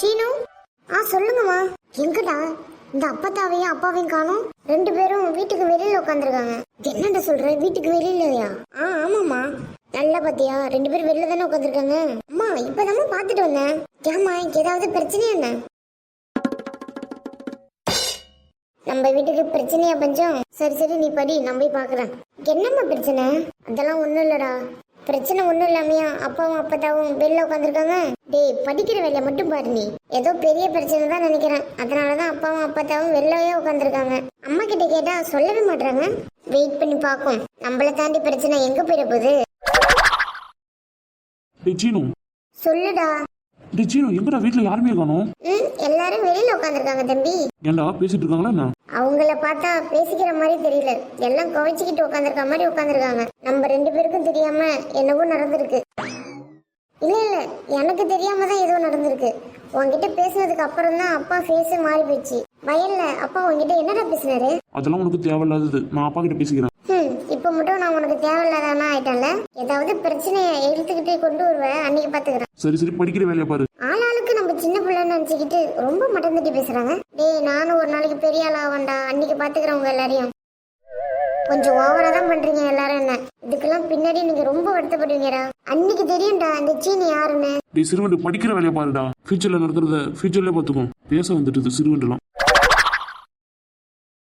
சீனு? ஆ சொல்லுங்கம்மா. எங்கடா? இந்த அப்பத்தாவையும் அப்பாவையும் காணும். ரெண்டு பேரும் வீட்டுக்கு வெளியில உட்காந்துருக்காங்க என்னடா சொல்ற? வீட்டுக்கு வெளியிலயா? ஆ ஆமாம்மா. நல்ல பாத்தியா? ரெண்டு பேரும் வெளியில தானே உட்காந்துருக்காங்க அம்மா இப்பதாம்மா பார்த்துட்டு வந்தேன். ஏமா ஏதாவது பிரச்சனையா என்ன? நம்ம வீட்டுக்கு பிரச்சனையா பஞ்சம்? சரி சரி நீ படி நான் போய் பாக்குறேன் என்னம்மா பிரச்சனை? அதெல்லாம் ஒண்ணும் இல்லடா. பிரச்சனை ஒண்ணும் இல்லாமையா? அப்பாவும் அப்பத்தாவும் வெளில உட்காந்துருக்காங்க டேய் படிக்கிற வேலையை மட்டும் பாரு நீ. ஏதோ பெரிய பிரச்சனை தான் நினைக்கிறேன். அதனாலதான் அப்பாவும் அப்பத்தாவும் வெளிலவே உட்காந்துருக்காங்க அம்மா கிட்ட கேட்டா சொல்லவே மாட்டாங்க வெயிட் பண்ணி பார்க்கும் நம்மள தாண்டி பிரச்சனை எங்க போயிட போகுது? சொல்லுடா. டேய் சீனு எங்கடா வீட்ல யாருமே காணோம் எல்லாரும் வெளியில உட்காந்துருக்காங்க தம்பி. ஏன்டா பேசிட்டு இருக்காங்களா என்ன? அவங்கள பார்த்தா பேசிக்கிற மாதிரி தெரியல. எல்லாம் குவைச்சிக்கிட்டு உட்காந்துருக்க மாதிரி உட்காந்துருக்காங்க நம்ம ரெண்டு பேருக்கும் தெரியாம என்னவோ நடந்திருக்கு. இல்ல இல்ல எனக்கு தெரியாம தான் ஏதோ நடந்திருக்கு. உன்கிட்ட பேசுனதுக்கு அப்புறம் தான் அப்பா ஃபேஸ் மாறி போயிடுச்சு. வயல்ல அப்பா உன்கிட்ட என்னடா பேசினாரு? அதெல்லாம் உனக்கு தேவையில்லாதது. நான் அப்பா கிட்ட பேசிக்கிறேன். உனக்கு தேவையில்லாதானா ஆயிட்டேன்ல? ஏதாவது பிரச்சனையை இழுத்துக்கிட்டு கொண்டு வருவேன் அன்னைக்கு பாத்துக்கிறேன். சரி சரி படிக்கிற வேலையை பாரு. ஆளாளுக்கு நம்ம சின்ன பிள்ளைன்னு நினைச்சுக்கிட்டு ரொம்ப மட்டம் தட்டி பேசுறாங்க. டேய் நானும் ஒரு நாளைக்கு பெரிய ஆள் ஆவண்டா அன்னைக்கு பாத்துக்கிறேன் உங்க எல்லாரையும். கொஞ்சம் ஓவரா தான் பண்றீங்க எல்லாரும் என்ன? இதுக்கெல்லாம் பின்னாடி நீங்க ரொம்ப வருத்தப்படுவீங்கடா. அன்னைக்கு தெரியும்டா அந்த சீனி யாருன்னு. டேய் சிறுவண்டு படிக்கிற வேலையை பாருடா. ஃபியூச்சர்ல நடக்கிறத ஃபியூச்சர்ல பாத்துக்கும் பேச வந்துட்டு சிறுவண்டுலாம்.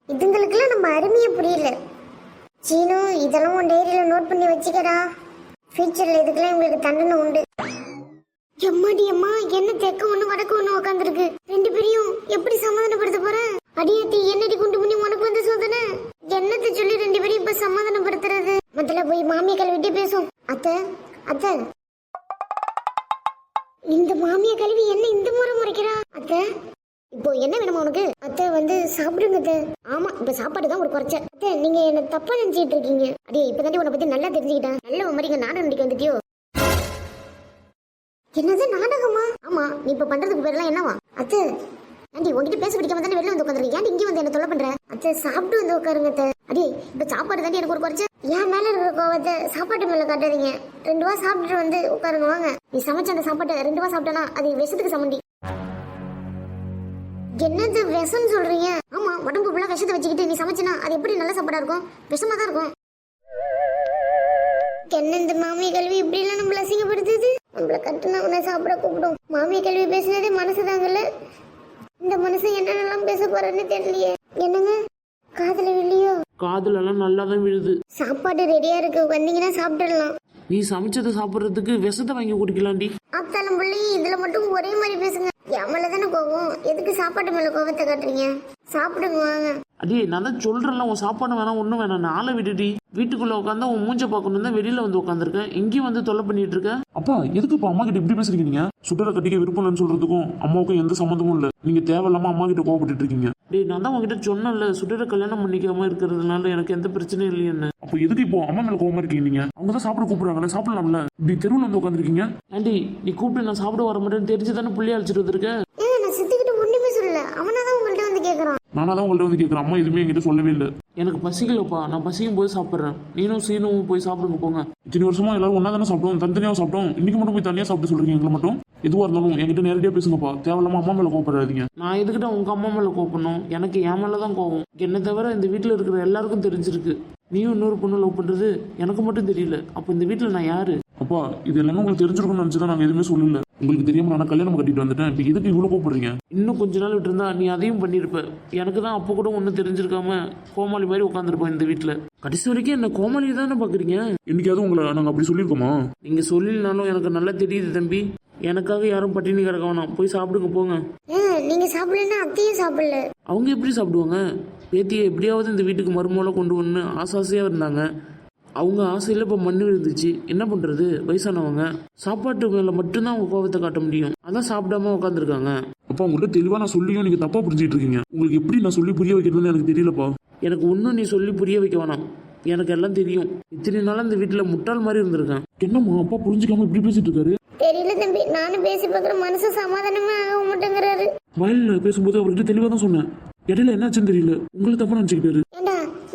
இதுங்களுக்கெல்லாம் நம்ம அருமையை புரியல. சீனு இதெல்லாம் உன் டைரியில நோட் பண்ணி வச்சுக்கடா. ஃபியூச்சர்ல இதுக்கெல்லாம் உங்களுக்கு தண்டனை உண்டு. எம்மாடி அம்மா என்ன தெக்க ஒண்ணு வடக்கு ஒண்ணு உட்காந்துருக்கு ரெண்டு பேரையும் எப்படி சமாதானப்படுத்த போற? அடியாத்தி என்னடி குண்டு பண்ணி உனக்கு வந்து சோதனை? என்னத்தை சொல்லி ரெண்டு பேரையும் இப்ப சமாதானப்படுத்துறது? முதல்ல போய் மாமியை கழுவிட்டு பேசும் அத்தை அத்தை. இந்த மாமிய கழுவி என்ன இந்த முறை முறைக்கிறா? அத்தை இப்போ என்ன வேணுமா உனக்கு? அத்தை வந்து சாப்பிடுங்க அத்தை. ஆமா இப்ப சாப்பாடு தான் ஒரு குறைச்ச அத்தை நீங்க என்ன தப்பா நினைச்சிட்டு இருக்கீங்க? அடியே இப்பதாண்டி உன்னை பத்தி நல்லா தெரிஞ்சுக்கிட்டேன். நல்ல மாதிரி இங்க நாடகம் நடிக்க வந்துட்டியோ? என்னது நாடகமா? ஆமா நீ இப்ப பண்றதுக்கு பேரெல்லாம் என்னவா? அத்தை ஆண்டி உங்ககிட்ட பேச பிடிக்காம தானே வெளில வந்து உட்காந்துருக்கேன் ஏன் இங்கே வந்து என்ன தொலை பண்ற? அத்தை சாப்பிட்டு வந்து உட்காருங்க அத்தை. அடி இப்ப சாப்பாடு தாண்டி எனக்கு ஒரு குறைச்ச என் மேல இருக்கிற கோவத்தை சாப்பாட்டு மேல காட்டாதீங்க. ரெண்டு ரூபா சாப்பிட்டுட்டு வந்து உட்காருங்க வாங்க. நீ சமைச்ச அந்த சாப்பாட்டை ரெண்டு ரூபா சாப்பிட்டனா அது விஷத்துக்கு சமண்டி என்னது விஷம் சொல்றீங்க? ஆமா உடம்பு ஃபுல்லா விஷத்தை வச்சுக்கிட்டு நீ சமைச்சினா அது எப்படி நல்ல சாப்பாடா இருக்கும்? விஷமா தான் இருக்கும். என்ன இந்த மாமிய கல்வி இப்படி எல்லாம் நம்மள அசிங்கப்படுத்துது? நம்மள கட்டுனா உன்னை சாப்பிட கூப்பிடும். மாமிய கல்வி பேசுனதே மனசு தாங்கல்ல? இந்த மனுஷன் என்னென்னலாம் பேச போறேன்னு தெரியலையே. என்னங்க? காதுல வில்லையோ காதுல எல்லாம் நல்லா தான் விழுது. சாப்பாடு ரெடியா இருக்கு. வந்தீங்கன்னா சாப்பிட்டுடலாம். நீ சமைச்சதை சாப்பிட்றதுக்கு விஷத்தை வாங்கி குடிக்கலாம்டி. அத்தாலும் பிள்ளையும் இதுல மட்டும் ஒரே மாதிரி பேசுங்க. என் மேல தானே கோவம்? எதுக்கு சாப்பாட்டு மேல கோவத்தை காட்டுறீங்க? சாப்பிடுங்க. வாங்க அடே நான் தான் சொல்றேன்ல உன் சாப்பாடு வேணாம் ஒன்றும் வேணாம். நாளை விட்டுடி வீட்டுக்குள்ள உட்காந்தா உன் மூஞ்ச பார்க்கணும் தான் வெளியில வந்து உட்காந்துருக்கேன் எங்கேயும் வந்து தொல்லை பண்ணிட்டு இருக்க. அப்பா எதுக்கு இப்போ அம்மா கிட்ட இப்படி பேசுறீங்க நீங்க சுடரை கட்டிக்க விருப்பம் இல்லைன்னு சொல்றதுக்கும் அம்மாவுக்கும் எந்த சம்மந்தமும் இல்ல. நீங்க தேவையில்லாம அம்மா கிட்ட கோவப்பட்டு இருக்கீங்க. டேய் நான் தான் உங்ககிட்ட சொன்னேன்ல சுடரை கல்யாணம் பண்ணிக்காம இருக்கிறதுனால எனக்கு எந்த பிரச்சனையும் இல்லையேன்னு. அப்போ எதுக்கு இப்போ அம்மா மேல கோவமா இருக்கீங்க நீங்க? அவங்க தான் சாப்பிட கூப்பிடுறாங்கல்ல சாப்பிடலாம்ல. இப்படி தெருவில் வந்து உட்காந்துருக்கீங்க ஆண்டி நீ கூப்பிட்டு நான் சாப்பிட வர மாட்டேன்னு தெரிஞ்சு தானே புள்ளிய அழைச்சிட்டு வந்திருக்க? ஏங்க நான் சித்துக்கிட்டு ஒண்ணுமே சொல்லல. அவனாதான் உங்கள்ட்ட வந்து கேக்குறான். நானா தான் உங்கள்ட்ட வந்து கேட்குறேன் அம்மா எதுவுமே என்கிட்ட சொல்லவே இல்லை. எனக்கு பசிக்கலப்பா. நான் பசிக்கும் போது சாப்பிட்றேன். நீனும் சீனும் போய் சாப்பிடுங்க போங்க. இத்தனை வருஷமா எல்லாரும் ஒன்றா தானே சாப்பிட்டோம் தனித்தனியாக சாப்பிட்டோம். இன்னைக்கு மட்டும் போய் தனியாக சாப்பிட்டு சொல்றீங்க எங்களை மட்டும்? எதுவாக இருந்தாலும் என்கிட்ட நேரடியாக பேசுங்கப்பா. தேவையில்லாம அம்மா மேலே கோவப்படாதீங்க. நான் எதுக்கிட்ட உங்க அம்மா மேலே கோவப்படணும்? எனக்கு என் மேலே தான் கோவம். என்னை தவிர இந்த வீட்டில் இருக்கிற எல்லாருக்கும் தெரிஞ்சிருக்கு. நீயும் இன்னொரு பொண்ணு லவ் பண்ணுறது எனக்கு மட்டும் தெரியல. அப்போ இந்த வீட்டில் நான் யாரு? அப்பா இது எல்லாமே உங்களுக்கு தெரிஞ்சிருக்கும்னு நினச்சி தான் நாங்கள் எதுவுமே சொல்லல. உங்களுக்கு தெரியாம நான் கல்யாணம் கட்டிட்டு வந்துட்டேன். இப்போ எதுக்கு இவ்வளோ கோப்படுறீங்க இன்னும் கொஞ்ச நாள் விட்டுருந்தா நீ அதையும் பண்ணியிருப்ப எனக்கு தான் அப்போ கூட ஒன்றும் தெரிஞ்சிருக்காம கோமாளி மாதிரி உட்காந்துருப்பேன் இந்த வீட்டில் கடைசி வரைக்கும் என்ன கோமாளி தானே பார்க்குறீங்க என்னைக்காவது உங்களை நாங்கள் அப்படி சொல்லியிருக்கோமா? நீங்கள் சொல்லினாலும் எனக்கு நல்லா தெரியுது தம்பி. எனக்காக யாரும் பட்டினி கிடக்க வேணாம். போய் சாப்பிடுங்க போங்க. நீங்க சாப்பிடலன்னா அத்தையும் சாப்பிடல. அவங்க எப்படி சாப்பிடுவாங்க? பேத்தியை எப்படியாவது இந்த வீட்டுக்கு மருமூல கொண்டு வந்து ஆசை ஆசையாக இருந்தாங்க. அவங்க ஆசையில் இப்போ மண்ணு விழுந்துச்சு. என்ன பண்ணுறது வயசானவங்க. சாப்பாட்டு மேலே மட்டும்தான் அவங்க கோபத்தை காட்ட முடியும். அதான் சாப்பிடாம உட்காந்துருக்காங்க அப்பா உங்கள்கிட்ட தெளிவாக நான் சொல்லியும் நீங்கள் தப்பாக புரிஞ்சிட்டு இருக்கீங்க. உங்களுக்கு எப்படி நான் சொல்லி புரிய வைக்கிறதுன்னு எனக்கு தெரியலப்பா. எனக்கு ஒன்றும் நீ சொல்லி புரிய வைக்க வேணாம். எனக்கு எல்லாம் தெரியும். இத்தனை நாள் இந்த வீட்டில் முட்டாள் மாதிரி இருந்திருக்கேன். என்னம்மா அப்பா புரிஞ்சுக்காம இப்படி பேசிட்டு இருக்காரு? தெரியல தம்பி. நானும் பேசி பார்க்குற மனசு சமாதானமே ஆக மாட்டேங்கிறாரு. வயலில் பேசும்போது அவர்கிட்ட தெளிவாக தான் சொன்னேன். இடையில என்னாச்சுன்னு தெரியல. உங்களை தப்பா நினச்சிக்கிட்டாரு.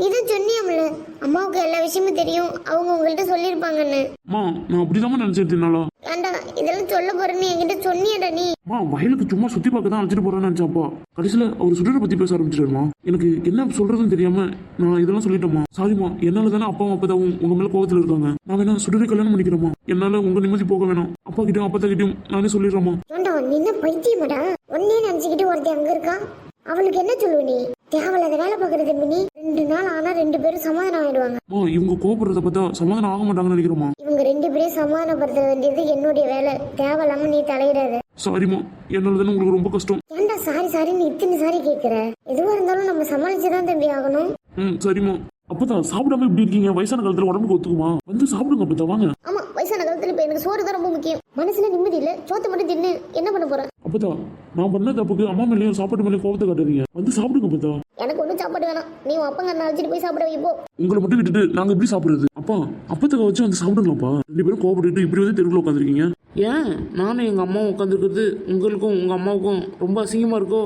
இதை சொன்னியாம்ல. அம்மாவுக்கு எல்லா விஷயமும் தெரியும். அவங்க உங்கள்கிட்ட சொல்லியிருப்பாங்கன்னு. அம்மா நான் அப்படிதான் நினைச்சிட்டு இருந்தாலும் ஏண்டா இதெல்லாம் சொல்ல போறேன்னு என்கிட்ட சொன்னியாடா நீ. அம்மா வயலுக்கு சும்மா சுத்தி பார்க்க தான் அழைச்சிட்டு போறேன்னு நினைச்சாப்பா. கடைசியில அவர் சுடரை பத்தி பேச ஆரம்பிச்சிட்டாருமா. எனக்கு என்ன சொல்றதுன்னு தெரியாம நான் இதெல்லாம் சொல்லிட்டேம்மா. சாரிம்மா என்னால தானே அப்பா அப்பதாவும் உங்க மேல கோவத்துல இருக்காங்க. நான் வேணா சுடரை கல்யாணம் பண்ணிக்கிறேம்மா. என்னால உங்க நிம்மதி போக வேணாம். அப்பா கிட்டயும் அப்பா கிட்டயும் நானே சொல்லிடுறேம்மா. ஏண்டா நீ என்ன பைத்தியமாடா? ஒன்னே நினைச்சுக்கிட்டு ஒருத்தன் அங்க இருக்கா? அவளுக்கு என்ன சொல்லுவ நீ? தேவையில்லாத வேலை பாக்குறது நீ ரெண்டு நாள் ஆனா ரெண்டு பேரும் சமாதானம் ஆயிடுவாங்க. அம்மா இவங்க கோபப்படுறத பார்த்தா சமாதானம் ஆக மாட்டாங்கன்னு நினைக்கிறோமா? இவங்க ரெண்டு பேரையும் சமாதானப்படுத்த வேண்டியது என்னுடைய வேலை. தேவையில்லாம நீ தலையிடாத. சாரிம்மா என்னால தானே உங்களுக்கு ரொம்ப கஷ்டம். ஏன்டா சாரி சாரி நீ இத்தனை சாரி கேக்குற? எதுவா இருந்தாலும் நம்ம சமாளிச்சுதான் தம்பி ஆகணும். ம் சரிம்மா. அப்பதான் சாப்பிடாம இப்படி இருக்கீங்க? வயசான காலத்துல உடம்புக்கு ஒத்துக்குமா? வந்து சாப்பிடுங்க அப்பதா வாங்க. ஆமா வயசான காலத்துல இப்ப எனக்கு சோறு தான் ரொம்ப முக்கியம். மனசுல நிம்மதி இல்ல சோத்தை மட்டும் தின்னு என்ன பண்ண போற? அப்பதா நான் பண்ண தப்புக்கு அம்மா மேலேயும் சாப்பாட்டு மேலேயும் கோபத்தை காட்டுறீங்க. வந்து சாப்பிடுங்க அப்பதா எனக்கு ஒன்றும் சாப்பாடு வேணாம். நீ உன் அப்பங்க அழைச்சிட்டு போய் சாப்பிட வைப்போ உங்களை மட்டும் விட்டுட்டு நாங்க எப்படி சாப்பிடுறது? அப்பா அப்பத்துக்கு வச்சு வந்து சாப்பிடுங்களாப்பா. ரெண்டு பேரும் கோபப்பட்டு இப்படி வந்து தெருவில் உட்காந்துருக்கீங்க. ஏன்? நானும் எங்க அம்மாவும் உட்காந்துருக்கிறது உங்களுக்கும் உங்க அம்மாவுக்கும் ரொம்ப அசிங்கமா இருக்கோ?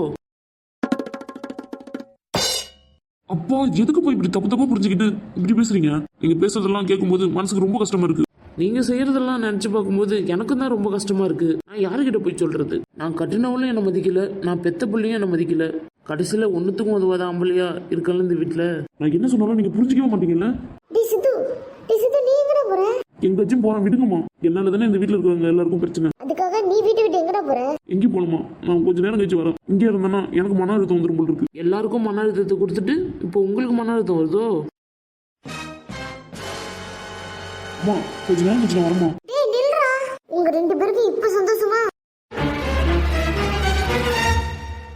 அப்பா எதுக்கு போய் இப்படி தப்பு தப்பா புரிஞ்சுக்கிட்டு இப்படி பேசுறீங்க? நீங்க பேசுறதெல்லாம் கேட்கும்போது மனசுக்கு ரொம்ப கஷ்டமா இருக்கு. நீங்க செய்யறதெல்லாம் நினைச்சு பார்க்கும்போது எனக்கும் தான் ரொம்ப கஷ்டமா இருக்கு. நான் யாருக்கிட்ட போய் சொல்றது? நான் கட்டினவளும் என்னை மதிக்கல? நான் பெத்த பிள்ளையும் என்னை மதிக்கல? கடைசியில ஒன்னுத்துக்கும் உதவாத ஆம்பளையா இருக்கல இந்த வீட்டுல நான் என்ன சொன்னாலும் நீங்க புரிஞ்சுக்கவே மாட்டீங்கல்ல? எங்கேயாச்சும் போறேன் விடுங்கம்மா. என்னால தானே இந்த வீட்டுல இருக்கிறவங்க எல்லாருக்கும் பிரச்சனை. அதுக்காக நீ வீட்டு விட்டு எங்கடா போற? எங்கேயும் போகணுமா நான் கொஞ்ச நேரம் கழிச்சு வரேன். இங்கே இருந்தேன்னா எனக்கு மன அழுத்தம் வந்துடும் போல் இருக்கு. எல்லாருக்கும் மன அழுத்தத்தை கொடுத்துட்டு இப்போ உங்களுக்கு மன அழுத்தம் வருதோ? அம்மா கொஞ்ச நேரம் கழிச்சு வரமா டேய் நில்றா. உங்க ரெண்டு பேருக்கு இப்ப சந்தோஷமா?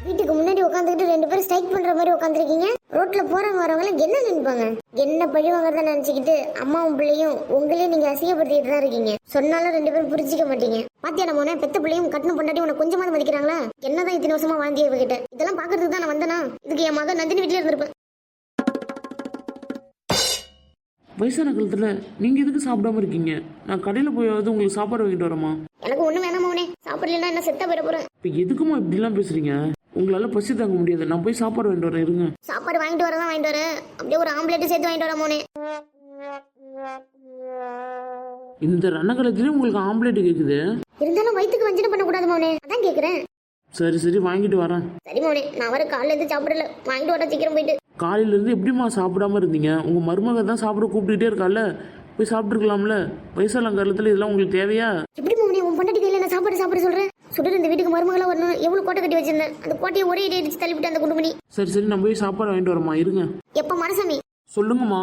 வீட்டுக்கு முன்னாடி உட்காந்துக்கிட்டு ரெண்டு பேரும் ஸ்ட்ரைக் பண்ற மாதிரி உட்காந்துருக்கீங்க. ரோட்ல போறவங்க வரவங்க என்ன நினைப்பாங்க? என்ன பழி வாங்குறத நினைச்சுக்கிட்டு அம்மாவும் பிள்ளையும் உங்களையும் நீங்க அசிங்கப்படுத்திட்டு தான் இருக்கீங்க. சொன்னாலும் ரெண்டு பேரும் புரிஞ்சிக்க மாட்டீங்க. பாத்தியா நம்ம உன்னை பெத்த பிள்ளையும் கட்டணம் பொண்டாட்டி உனக்கு கொஞ்சமாவது மதிக்கிறாங்களா? என்னதான் இத்தனை வருஷமா வாழ்ந்திய கிட்ட இதெல்லாம் பாக்குறதுக்கு தான் நான் வந்தனா? இதுக்கு என் மகன் நந்தினி வீட்டுல இருந்திருப்பேன். வயசான காலத்துல நீங்க எதுக்கு சாப்பிடாம இருக்கீங்க? நான் கடையில போயாவது உங்களுக்கு சாப்பாடு வாங்கிட்டு வரமா எனக்கு ஒண்ணு வேணாமா உனே சாப்பிடலன்னா என்ன செத்தா போயிட போறேன். இப்போ எதுக்குமா இப்படிலாம் பேசுறீங்க? உங்களால பசி தாங்க முடியாது. நான் போய் சாப்பாடு வாங்கிட்டு வரேன் இருங்க. சாப்பாடு வாங்கிட்டு வரதான் வாங்கிட்டு வரேன். அப்படியே ஒரு ஆம்லெட் சேர்த்து வாங்கிட்டு வர மோனே. இந்த ரணகலத்திலே உங்களுக்கு ஆம்லேட் கேக்குது. இருந்தாலும் வயிற்றுக்கு வஞ்சனை பண்ணக்கூடாது மோனே. அதான் கேக்குறேன். சரி சரி வாங்கிட்டு வரேன். சரி மோனே. நான் வர காலைல இருந்து சாப்பிடல. வாங்கிட்டு வர சீக்கிரம் போயிட்டு. காலையில இருந்து எப்படிம்மா சாப்பிடாம இருந்தீங்க? உங்க மருமக தான் சாப்பிட கூப்பிட்டுட்டே இருக்கால போய் சாப்பிட்டுருக்கலாம்ல? வயசான காலத்துல இதெல்லாம் உங்களுக்கு தேவையா? எப்படி மோனே உன் பொண்டாட்டி கையில நான் சாப்பாடு சாப்பிட சொல்றேன் சுடர் இந்த வீட்டுக்கு மருமகளா வரணும் எவ்வளவு கோட்டை கட்டி வச்சிருந்தேன். அந்த கோட்டையை ஒரே இடி அடிச்சு தள்ளிவிட்டு அந்த குண்டு பண்ணி சரி சரி நான் போய் சாப்பாடு வாங்கிட்டு வரமா இருங்க. எப்ப மனசாமி? சொல்லுங்கம்மா.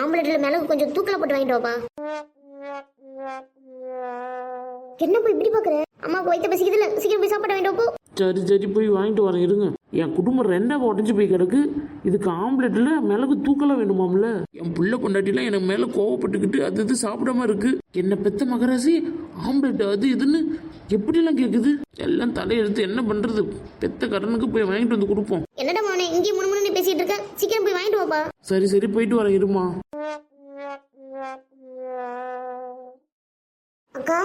ஆம்லெட்ல மிளகு கொஞ்சம் தூக்கல போட்டு வாங்கிட்டு வாப்பா. என்ன போய் இப்படி பாக்குற? அம்மாவுக்கு வயிற்று பசிக்குதுல சீக்கிரம் போய் சாப்பாடு வாங்கிட்டு போ சரி சரி போய் வாங்கிட்டு வரேன். இருங்க. என் குடும்பம் ரெண்டா உடஞ்சி போய் கிடக்கு. இதுக்கு ஆம்லெட்ல மிளகு தூக்கலாம் வேணுமாம்ல? என் புள்ள பொண்டாட்டிலாம் எனக்கு மேல கோவப்பட்டுக்கிட்டு அது இது சாப்பிடாம இருக்கு. என்ன பெத்த மகராசி ஆம்லெட் அது இதுன்னு எப்படிலாம் கேக்குது? எல்லாம் தலையெடுத்து என்ன பண்றது? பெத்த கடனுக்கு போய் வாங்கிட்டு வந்து கொடுப்போம். என்னடா மோனே இங்கே முன்னு முன்னு பேசிட்டு இருக்க? சீக்கிரம் போய் வாங்கிட்டு வாப்பா. சரி சரி போயிட்டு வரேன் இருமா. அக்கா?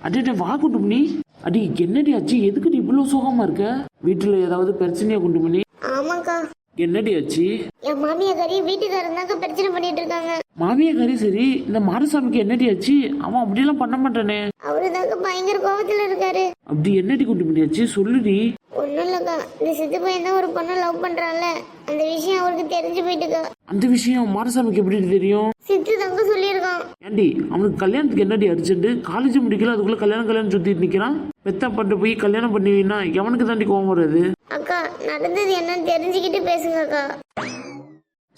அடே வா குண்டு பண்ணி அடி என்னடி ஆச்சு? எதுக்கு நீ இவ்வளவு சோகமா இருக்க? வீட்டுல ஏதாவது பிரச்சனையா குண்டு பண்ணி ஆமாக்கா. என்னடி ஆச்சு? என் மாமியாக்காரி வீட்டுக்காரன் தாங்க பிரச்சனை பண்ணிட்டு இருக்காங்க. மாமியாக்காரி சரி இந்த மாரசாமிக்கு என்னடி ஆச்சு? அவன் அப்படியெல்லாம் பண்ண மாட்டானே. அவரு தாங்க பயங்கர கோபத்துல இருக்காரு. அப்படி என்னடி குண்டு பண்ணி ஆச்சு சொல்லுடி. ஒண்ணும் இல்லக்கா இந்த சித்து பையன் தான் ஒரு பொண்ணை லவ் பண்றான்ல? அந்த விஷயம் அவருக்கு தெரிஞ்சு போயிட்டுக்கா. அந்த விஷயம் மாரசாமிக்கு எப்படி தெரியும்? சித்து தாங்க சொல்லியிருக்கான். ஏண்டி அவனுக்கு கல்யாணத்துக்கு என்னடி அர்ஜென்ட் காலேஜ் முடிக்கல அதுக்குள்ள கல்யாணம் கல்யாணம் சுத்திட்டு நிக்கிறான். பெத்தா பண்ணிட்டு போய் கல்யாணம் பண்ணுவீன்னா எவனுக்கு தாண்டி கோவம் வருது அக்கா நடந்தது என்னன்னு தெரிஞ்சுக்கிட்டு பேசுங்க அக்கா.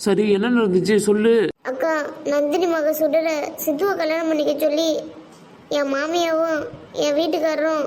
சரி என்ன நடந்துச்சு? சொல்லு. அக்கா நந்தினி மக சுடர சித்துவை கல்யாணம் பண்ணிக்க சொல்லி என் மாமியாவும் என் வீட்டுக்காரரும்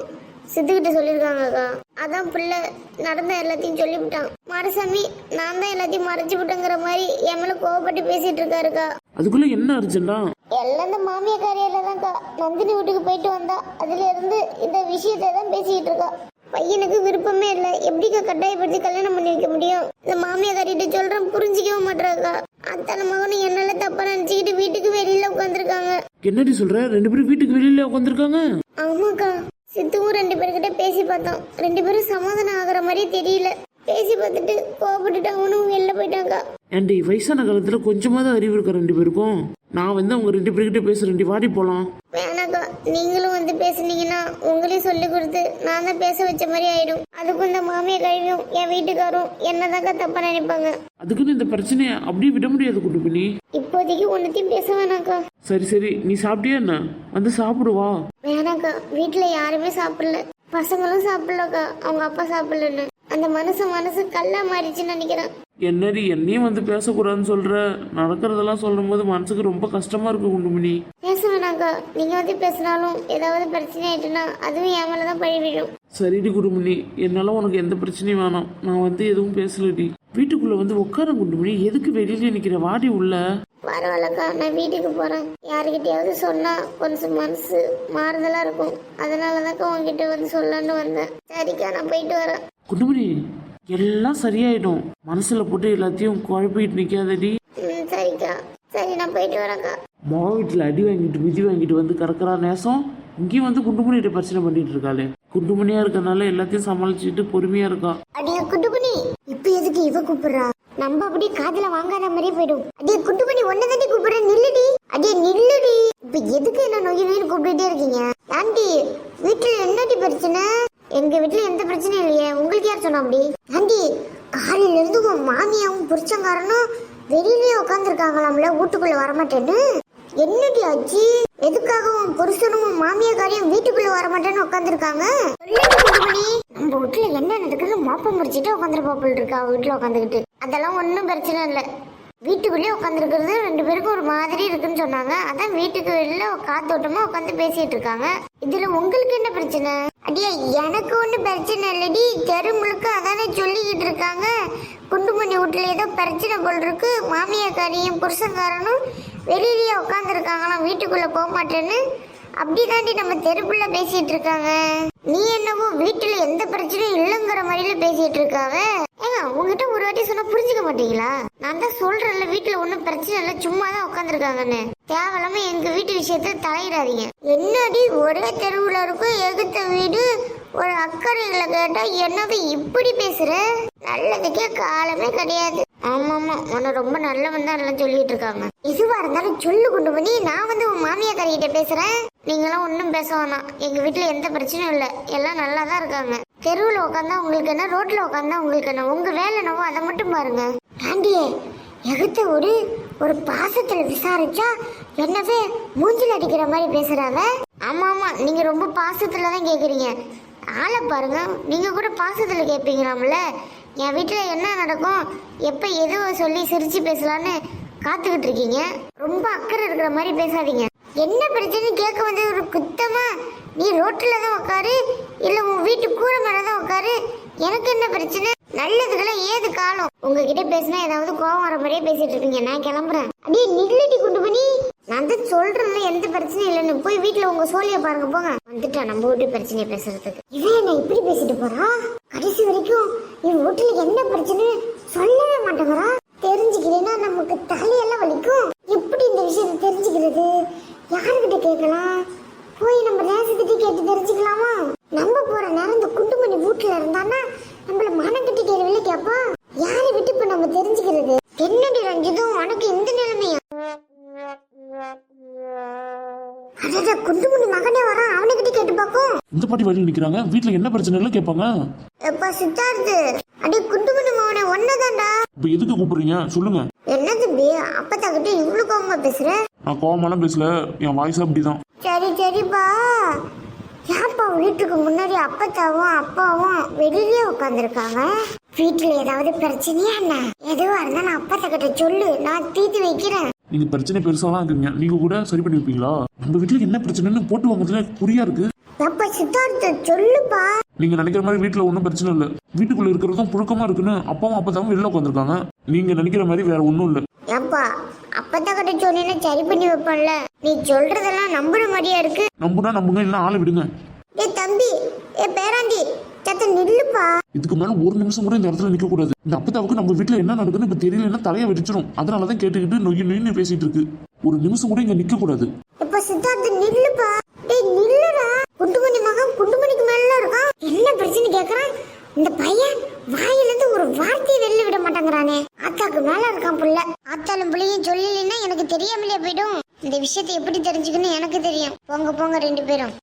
சித்துக்கிட்ட சொல்லியிருக்காங்க அக்கா அதான் பிள்ளை நடந்த எல்லாத்தையும் சொல்லிவிட்டான். மாரசாமி நான் தான் எல்லாத்தையும் மறைச்சு விட்டேங்கிற மாதிரி என் மேல கோவப்பட்டு பேசிட்டு இருக்காருக்கா. அதுக்குள்ள என்ன அர்ஜென்டா எல்லாம் இந்த மாமியா காரியால தான்க்கா நந்தினி வீட்டுக்கு போயிட்டு வந்தா அதுல இருந்து இந்த விஷயத்தை தான் பேசிட்டு இருக்கா. பையனுக்கு விருப்பமே இல்லை. எப்படிக்கா கட்டாயப்படுத்தி கல்யாணம் பண்ணி வைக்க முடியும்? இந்த மாமியா காரிட்ட சொல்றேன் புரிஞ்சிக்கவே மாட்டாக்கா அத்தனை மகனும் என்னால தப்பா நினைச்சுக்கிட்டு வீட்டுக்கு வெளியில உட்காந்துருக்காங்க என்னடி சொல்ற? ரெண்டு பேரும் வீட்டுக்கு வெளியில உட்காந்துருக்காங்க ஆமாக்கா. சித்துவும் ரெண்டு பேர்கிட்ட பேசி பார்த்தோம். ரெண்டு பேரும் சமாதானம் ஆகிற மாதிரி தெரியல. பேசி பார்த்துட்டு கோபப்பட்டுட்டு அவனும் வெளில போயிட்டாங்க. ஏன்டி வயசான காலத்துல கொஞ்சமாவது அறிவு இருக்கா ரெண்டு பேருக்கும்? நான் வந்து அவங்க ரெண்டு பேர்கிட்ட பேசுறேன்டி வாடி போலாம். வேணாக்கா நீங்களும் வந்து பேசுனீங்கன்னா உங்களையும் சொல்லி கொடுத்து நான் தான் பேச வச்ச மாதிரி ஆயிடும். அதுக்கும் இந்த மாமியை கழிவும் என் வீட்டுக்காரும் என்னதாக்கா தப்பா நினைப்பாங்க. அதுக்குன்னு இந்த பிரச்சனையை அப்படியே விட முடியாது பண்ணி. இப்போதைக்கு ஒன்னுத்தையும் பேச வேணாக்கா. சரி சரி நீ சாப்பிட்டியா என்ன? வந்து சாப்பிடுவா வேணாக்கா வீட்டுல யாருமே சாப்பிடல. பசங்களும் சாப்பிடலக்கா அவங்க அப்பா சாப்பிடலன்னு. அந்த மனசு மனசு கல்லா மாறிச்சுன்னு நினைக்கிறேன். என்னடி என்னையும் வந்து பேசக்கூடாதுன்னு சொல்ற? நடக்கிறதெல்லாம் சொல்லும் போது மனசுக்கு ரொம்ப கஷ்டமா இருக்கு குண்டுமணி பேச வேணாக்கா நீங்க வந்து பேசினாலும் ஏதாவது பிரச்சனை ஆயிட்டுன்னா அதுவும் என் மேலதான் பழி விழும். சரிடி குண்டுமணி என்னால உனக்கு எந்த பிரச்சனையும் வேணாம். நான் வந்து எதுவும் பேசலடி. வீட்டுக்குள்ள வந்து உட்கார குண்டுமணி எதுக்கு வெளியில நிக்கிற? வாடி உள்ள. பரவாயில்லக்கா நான் வீட்டுக்கு போறேன். யாருக்கிட்டயாவது சொன்னா கொஞ்சம் மனசு மாறுதலா இருக்கும். அதனாலதாக்கா உங்ககிட்ட வந்து சொல்லலான்னு வந்தேன். சரிக்கா நான் போயிட்டு வரேன். குண்டுமணி எல்லாம் சரியாயிடும். மனசுல போட்டு எல்லாத்தையும் குழப்பிட்டு நிக்காதடி. சரிக்கா. சரி நான் போயிட்டு வரேன்க்கா. மோ வீட்டுல அடி வாங்கிட்டு மிதி வாங்கிட்டு வந்து கறக்குறா நேசம். இங்கேயும் வந்து குண்டுமணிகிட்ட பிரச்சனை பண்ணிட்டு இருக்காளே. குண்டுமணியா இருக்கறனால எல்லாத்தையும் சமாளிச்சுட்டு பொறுமையா இருக்கா. அடியே குட்டுப்பணி இப்ப எதுக்கு இவ கூப்பிடுறா? நம்ம அப்படியே காதுல வாங்காத மாதிரியே போயிடும். அடியே குட்டுப்பணி ஒன்ன தாண்டி கூப்பிடுறேன். நில்லுடி. அடியே நில்லுடி. இப்ப எதுக்கு என்ன நொய் நொய்னு கூப்பிட்டுட்டே இருக்கீங்க? ஆண்டி வீட்டுல என்னடி பிரச்சனை? எங்க வீட்டுல எந்த பிரச்சனையும் இல்லையே. உங்களுக்கு யார் சொன்னா அப்படி? ஆண்டி காலையில இருந்து உன் மாமியாவும் புருஷங்காரனும் வெளியிலேயே உட்காந்துருக்காங்களாம்ல வீட்டுக்குள்ள வரமாட்டேன்னு? என்னடி ஆச்சு? எதுக்காக உன் புருஷனும் உன் மாமியாக்காரையும் வீட்டுக்குள்ள வரமாட்டேன்னு உட்காந்துருக்காங்க நம்ம வீட்டுல என்ன நடக்குது மாப்பம் முடிச்சிட்டு போல் இருக்கா வீட்டுல உட்காந்துக்கிட்டு அதெல்லாம் ஒன்றும் பிரச்சனை இல்லை. வீட்டுக்குள்ளேயே உட்காந்துருக்கிறது ரெண்டு பேருக்கும் ஒரு மாதிரி இருக்குன்னு சொன்னாங்க. அதான் வீட்டுக்கு வெளியில காத்தோட்டமா உட்காந்து பேசிட்டு இருக்காங்க. இதுல உங்களுக்கு என்ன பிரச்சனை? அடியா எனக்கு ஒன்றும் பிரச்சனை இல்லடி. தெரு முழுக்க அதானே சொல்லிக்கிட்டு இருக்காங்க. குண்டுமணி வீட்டுல ஏதோ பிரச்சனை போல் இருக்கு. மாமியாக்காரியும் புருஷன்காரனும் வெளியிலேயே உட்காந்துருக்காங்களாம் வீட்டுக்குள்ள போக மாட்டேன்னு. அப்படிதாண்டி நம்ம தெருப்புள்ள பேசிட்டு இருக்காங்க. நீ என்னவோ வீட்டுல எந்த பிரச்சனையும் இல்லைங்கிற மாதிரில பேசிட்டு இருக்காங்க உங்ககிட்ட ஒரு வாட்டி சொன்னா புரிஞ்சுக்க மாட்டீங்களா? நான் தான் சொல்றேன்ல வீட்டுல ஒன்னும் பிரச்சனை இல்லை சும்மா தான் உட்காந்துருக்காங்கன்னு தேவையில்லாம எங்க வீட்டு விஷயத்த தலையிடாதீங்க. என்னடி ஒரே தெருவுல இருக்கும் எகுத்த வீடு? ஒரு அக்கறையில கேட்டா என்னது இப்படி பேசுற? நல்லதுக்கே காலமே கிடையாது. ஆமா ஆமா உன்னை ரொம்ப நல்லவன் தான் எல்லாம் சொல்லிட்டு இருக்காங்க. இதுவா இருந்தாலும் சொல்லு கொண்டு பண்ணி நான் வந்து உன் மாமியார் கிட்ட பேசுறேன். நீங்களாம் ஒன்றும் பேச வேணாம். எங்க வீட்டுல எந்த பிரச்சனையும் இல்லை. எல்லாம் நல்லா தான் இருக்காங்க. தெருவில் உட்காந்தா உங்களுக்கு என்ன ரோட்ல உட்காந்தா உங்களுக்கு என்ன உங்க வேலை என்னவோ அதை மட்டும் பாருங்க. ஆண்டியே எகுத்த ஒரு ஒரு பாசத்துல விசாரிச்சா என்னவே மூஞ்சில் அடிக்கிற மாதிரி பேசுறாங்க? ஆமா ஆமா. நீங்க ரொம்ப பாசத்துல தான் கேக்குறீங்க. ஆளை பாருங்க. நீங்க கூட பாசத்துல கேட்பீங்களாம்ல என் வீட்டுல என்ன நடக்கும்? எப்ப எதுவோ சொல்லி சிரிச்சு பேசலான்னு காத்துக்கிட்டு இருக்கீங்க. ரொம்ப அக்கறை இருக்கிற மாதிரி பேசாதீங்க. என்ன பிரச்சனை கேட்க வந்து ஒரு குத்தமா நீ ரோட்டில் தான் உட்காரு இல்லை உன் வீட்டு கூரை மேலே தான் உட்காரு எனக்கு என்ன பிரச்சனை? நல்லதுக்கெல்லாம் ஏது காலம்? உங்ககிட்ட பேசினா ஏதாவது கோவம் வர மாதிரியே பேசிட்டு இருக்கீங்க நான் கிளம்புறேன். அப்படியே நில்லட்டி குண்டு பண்ணி நான் தான் சொல்றேன்ல எந்த பிரச்சனையும் இல்லைன்னு. போய் வீட்டுல உங்க சோழிய பாருங்க போங்க. வந்துட்டா நம்ம வீட்டு பிரச்சனையை பேசுறதுக்கு. இவன் என்ன இப்படி பேசிட்டு போறா? கடைசி வரைக்கும் இவன் வீட்டுல என்ன பிரச்சனை சொல்லவே மாட்டேங்கிறா. தெரிஞ்சுக்கிறேன்னா நமக்கு தலையெல்லாம் வலிக்கும். எப்படி இந்த விஷயத்தை தெரிஞ்சுக்கிறது? யாருக்கிட்ட கேட்கலாம்? போய் நம்ம நேசத்திட்டு கேட்டு தெரிஞ்சுக்கலாமா? நம்ம போற நேரம் இந்த குண்டுமணி வீட்டுல இருந்தானா நம்மள மனக்கட்டி கேள்வியில கேப்பா? யாரை விட்டு இப்ப நம்ம தெரிஞ்சுக்கிறது? என்னடி ரஞ்சிதும் உனக்கு இந்த நிலைமையா? அடடா குண்டுமணி மகனே வரான் அவனுக்கிட்ட கேட்டு பாப்போம். இந்த பாட்டி வழியில் நிக்கிறாங்க. வீட்டுல என்ன பிரச்சனை கேட்பாங்க எப்ப சித்தார்த்து அடே குண்டுமணி மகனே ஒன்னதான்டா. இப்ப எதுக்கு கூப்பிடுறீங்க? சொல்லுங்க. என்ன தம்பி அப்பத்தா கிட்ட இவ்வளவு கோவமா பேசுற? நான் கோவமாலாம் பேசல. என் வாய்ஸ் அப்படிதான் சரி சரிப்பா ஏன்ப்பா வீட்டுக்கு முன்னாடி அப்பத்தாவும் அப்பாவும் வெளியிலே உட்காந்துருக்காங்க வீட்டுல ஏதாவது பிரச்சனையா என்ன? எதுவா இருந்தா நான் அப்பத்தா கிட்ட சொல்லு. நான் தீர்த்து வைக்கிறேன். நீங்க பிரச்சனை பெருசாலாம் இருக்கீங்க. நீங்க கூட சரி பண்ணி வைப்பீங்களா நம்ம வீட்டுல என்ன பிரச்சனைன்னு போட்டு வாங்குறதுல புரியா இருக்கு. எப்ப சித்தார்த்த சொல்லுப்பா. நீங்க நினைக்கிற மாதிரி வீட்டுல ஒன்றும் பிரச்சனை இல்லை. வீட்டுக்குள்ள இருக்கிறதும் புழுக்கமா இருக்குன்னு அப்பாவும் அப்பதாவும் வெளில உட்காந்துருக்காங்க நீங்க நினைக்கிற மாதிரி வேற ஒன்றும் இல்லை. ஏப்பா அப்பத்தா கிட்ட சொன்னீங்கன்னா சரி பண்ணி வைப்பேன்ல. நீ சொல்றதெல்லாம் நம்புற மாதிரியா இருக்கு? நம்புனா நம்புங்க இல்லை ஆளை விடுங்க. ஏய் தம்பி ஏ பேராண்டி சத்த நில்லுப்பா. இதுக்கு மேல ஒரு நிமிஷம் கூட இந்த இடத்துல நிக்க கூடாது இந்த அப்பதாவுக்கு நம்ம வீட்டுல என்ன நடக்குதுன்னு இப்ப தெரியலன்னா தலையை வெடிச்சிடும் அதனாலதான் கேட்டுக்கிட்டு நொய்யு நொய்னு பேசிட்டு இருக்கு. ஒரு நிமிஷம் கூட இங்க நிக்க கூடாது இப்ப சித்தார்த்த ஆச்சுன்னு கேக்குறான். இந்த பையன் வாயிலிருந்து ஒரு வார்த்தையை வெளில விட மாட்டேங்கிறானே. அத்தாக்கு மேல இருக்கான் புள்ள. ஆத்தாலும் புள்ளியும் சொல்லலைன்னா எனக்கு தெரியாமலே போயிடும். இந்த விஷயத்தை எப்படி தெரிஞ்சுக்கணும் எனக்கு தெரியும். போங்க போங்க ரெண்டு பேரும்.